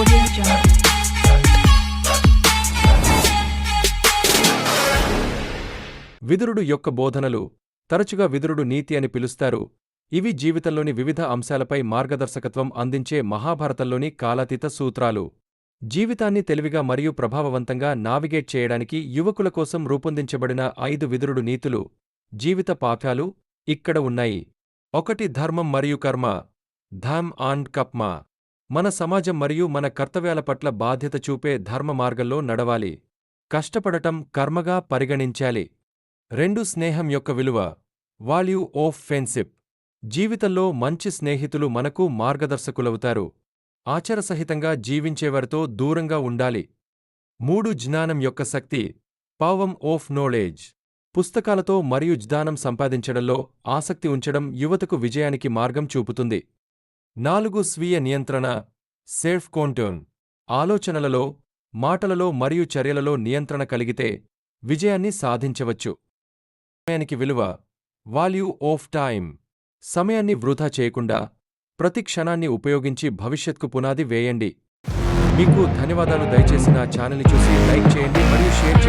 Audio Jungle. విదురుడు యొక్క బోధనలు తరచుగా విదురుడు నీతి అని పిలుస్తారు. ఇవి జీవితంలోని వివిధ అంశాలపై మార్గదర్శకత్వం అందించే మహాభారతంలోని కాలాతీత సూత్రాలు. జీవితాన్ని తెలివిగా మరియు ప్రభావవంతంగా నావిగేట్ చేయడానికి యువకుల కోసం రూపొందించబడిన ఐదు విదురుడు నీతులు జీవిత పాఠాలు ఇక్కడ ఉన్నాయి. ఒకటి ధర్మం మరియు కర్మ. ధామ్ అండ్ కప్మా. మన సమాజం మరియు మన కర్తవ్యాల పట్ల బాధ్యత చూపే ధర్మ మార్గంలో నడవాలి. కష్టపడటం కర్మగా పరిగణించాలి. రెండు స్నేహం యొక్క విలువ. వాల్యూ ఆఫ్ ఫ్రెండ్షిప్ జీవితంలో మంచి స్నేహితులు మనకు మార్గదర్శకులవుతారు. ఆచరసహితంగా జీవించేవారితో దూరంగా ఉండాలి. మూడు జ్ఞానం యొక్క శక్తి. పావం ఆఫ్ నోలెడ్జ్ పుస్తకాలతో మరియు జ్ఞానం సంపాదించడంలో ఆసక్తి ఉంచడం యువతకు విజయానికి మార్గం చూపుతుంది. నాలుగు స్వీయ నియంత్రణ సేఫ్ కోంటోన్ ఆలోచనలలో మాటలలో మరియు చర్యలలో నియంత్రణ కలిగితే విజయాన్ని సాధించవచ్చు. సమయానికి విలువ వాల్యూ ఆఫ్ టైమ్ సమయాన్ని వృధా చేయకుండా ప్రతి క్షణాన్ని ఉపయోగించి భవిష్యత్కు పునాది వేయండి. మీకు ధన్యవాదాలు దయచేసి నా ఛానల్ని చూసి లైక్ చేయండి మరియు షేర్